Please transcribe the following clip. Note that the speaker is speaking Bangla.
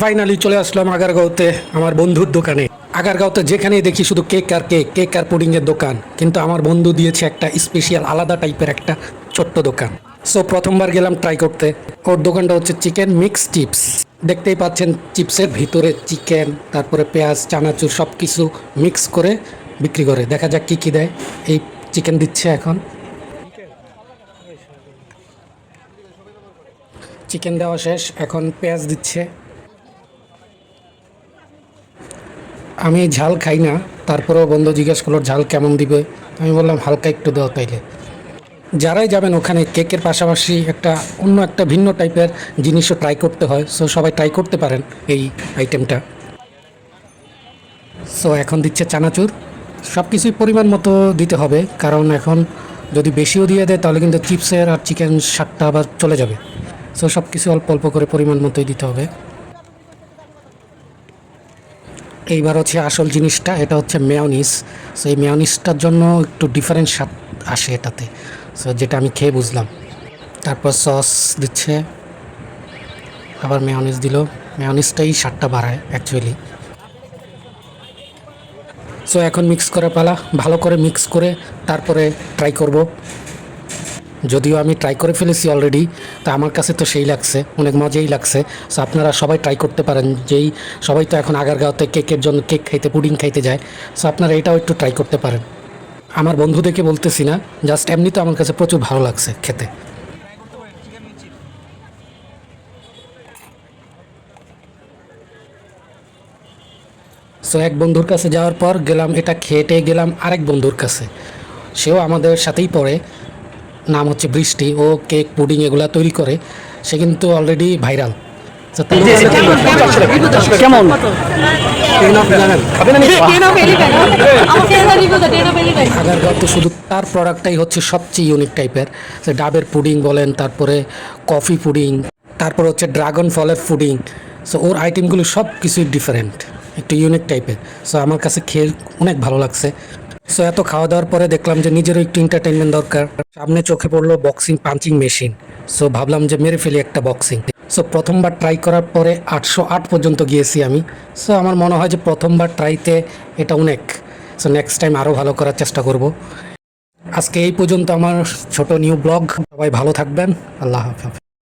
ফাইনালি চলে আসলাম আগারগাঁওতে, আমার বন্ধুর দোকানে। আগারগাঁওতে যেখানেই দেখি শুধু কেক আর কেক কেক আর পুডিংয়ের দোকান। কিন্তু আমার বন্ধু দিয়েছে একটা স্পেশাল আলাদা টাইপের একটা ছোট্ট দোকান। সো প্রথমবার গেলাম ট্রাই করতে। ওর দোকানটা হচ্ছে চিকেন মিক্স চিপস দেখতেই পাচ্ছেন চিপসের ভিতরে চিকেন তারপরে পেঁয়াজ, চানাচুর সব কিছু মিক্স করে বিক্রি করে। দেখা যাক কী কী দেয়। এই চিকেন দিচ্ছে এখন। চিকেন দেওয়া শেষ। এখন পেঁয়াজ দিচ্ছে। আমি ঝাল খাই না, তারপরেও বন্ধু জিজ্ঞেস করল, ঝাল কেমন দিবে? আমি বললাম, হালকা একটু দাও তাইলে। যারাই যাবেন ওখানে, কেকের পাশাপাশি একটা অন্য একটা ভিন্ন টাইপের জিনিসও ট্রাই করতে হয় সো সবাই ট্রাই করতে পারেন এই আইটেমটা সো এখন দিচ্ছে চানাচুর। সব কিছুই পরিমাণ মতো দিতে হবে, কারণ এখন যদি বেশিও দিয়ে দেয়, তাহলে কিন্তু চিপসের আর চিকেন স্বাদটা আবার চলে যাবে। সো সব কিছু অল্প অল্প করে পরিমাণ মতোই দিতে হবে। এইবার হচ্ছে আসল জিনিসটা, এটা হচ্ছে মেয়নিস সো এই মেয়নিসটার জন্য একটু ডিফারেন্ট স্বাদ আসে এটাতে। সো যেটা আমি খেয়ে বুঝলাম। তারপর সস দিচ্ছে। আবার মেয়নিস দিল। মেয়নিসটাই স্বাদটা বাড়ায় অ্যাকচুয়ালি সো এখন মিক্স করে পালা। ভালো করে মিক্স করে তারপরে ট্রাই করব। যদিও আমি ট্রাই করে ফেলেছি অলরেডি তা আমার কাছে তো সেই লাগছে, অনেক মজাই লাগছে। সো আপনারা সবাই ট্রাই করতে পারেন, যেই সবাই তো এখন আগারগাঁওতে কেকের জন্য কেক খাইতে, পুডিং খাইতে যায় সো আপনারা এটাও একটু ট্রাই করতে পারেন। আমার বন্ধুদেরকে বলতেছি না জাস্ট এমনি তো আমার কাছে প্রচুর ভালো লাগছে খেতে। সো এক বন্ধুর কাছে যাওয়ার পর গেলাম, এটা খেটে গেলাম আরেক বন্ধুর কাছে। সেও আমাদের সাথেই পড়ে নাম হচ্ছে বৃষ্টি ও কেক পুডিং এগুলো তৈরি করে। সে কিন্তু অলরেডি ভাইরাল কেমন? শুধু তার প্রোডাক্টটাই হচ্ছে সবচেয়ে ইউনিক টাইপের ডাবের পুডিং বলেন তারপরে কফি পুডিং তারপর হচ্ছে ড্রাগন ফলের পুডিং। সো ওর আইটেমগুলো সব কিছুই ডিফারেন্ট একটু ইউনিক টাইপের সো আমার কাছে খেয়ে অনেক ভালো লাগছে। সো এত খাওয়া দাওয়ার পরে দেখলাম যে নিজেরও একটু এন্টারটেনমেন্ট দরকার। সামনে চোখে পড়ল বক্সিং পাঞ্চিং মেশিন সো ভাবলাম যে মেরে ফেলি একটা বক্সিং সো প্রথমবার ট্রাই করার পরে আটশো আট পর্যন্ত গিয়েছি আমি। সো আমার মনে হয় যে প্রথমবার ট্রাইতে এটা অনেক। সো নেক্সট টাইম আরও ভালো করার চেষ্টা করব। আজকে এই পর্যন্ত আমার ছোট নিউ ব্লগ সবাই ভালো থাকবেন। আল্লাহ হাফেজ।